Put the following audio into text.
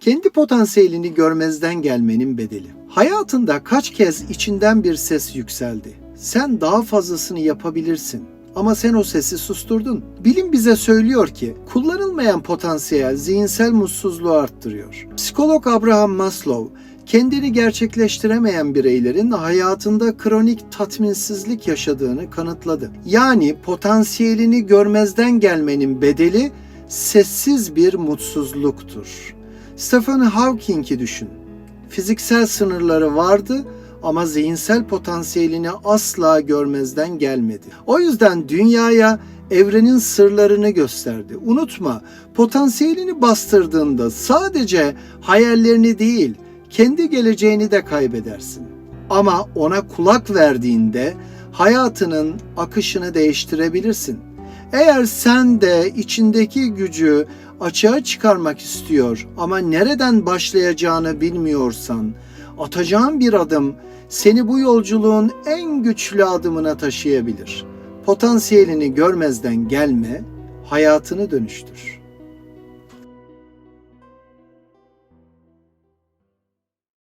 Kendi potansiyelini görmezden gelmenin bedeli. Hayatında kaç kez içinden bir ses yükseldi. Sen daha fazlasını yapabilirsin. Ama sen o sesi susturdun. Bilim bize söylüyor ki kullanılmayan potansiyel zihinsel mutsuzluğu arttırıyor. Psikolog Abraham Maslow kendini gerçekleştiremeyen bireylerin hayatında kronik tatminsizlik yaşadığını kanıtladı. Yani potansiyelini görmezden gelmenin bedeli sessiz bir mutsuzluktur. Stephen Hawking'i düşün. Fiziksel sınırları vardı ama zihinsel potansiyelini asla görmezden gelmedi. O yüzden dünyaya evrenin sırlarını gösterdi. Unutma, potansiyelini bastırdığında sadece hayallerini değil, kendi geleceğini de kaybedersin. Ama ona kulak verdiğinde hayatının akışını değiştirebilirsin. Eğer sen de içindeki gücü açığa çıkarmak istiyor ama nereden başlayacağını bilmiyorsan, atacağın bir adım seni bu yolculuğun en güçlü adımına taşıyabilir. Potansiyelini görmezden gelme, hayatını dönüştür.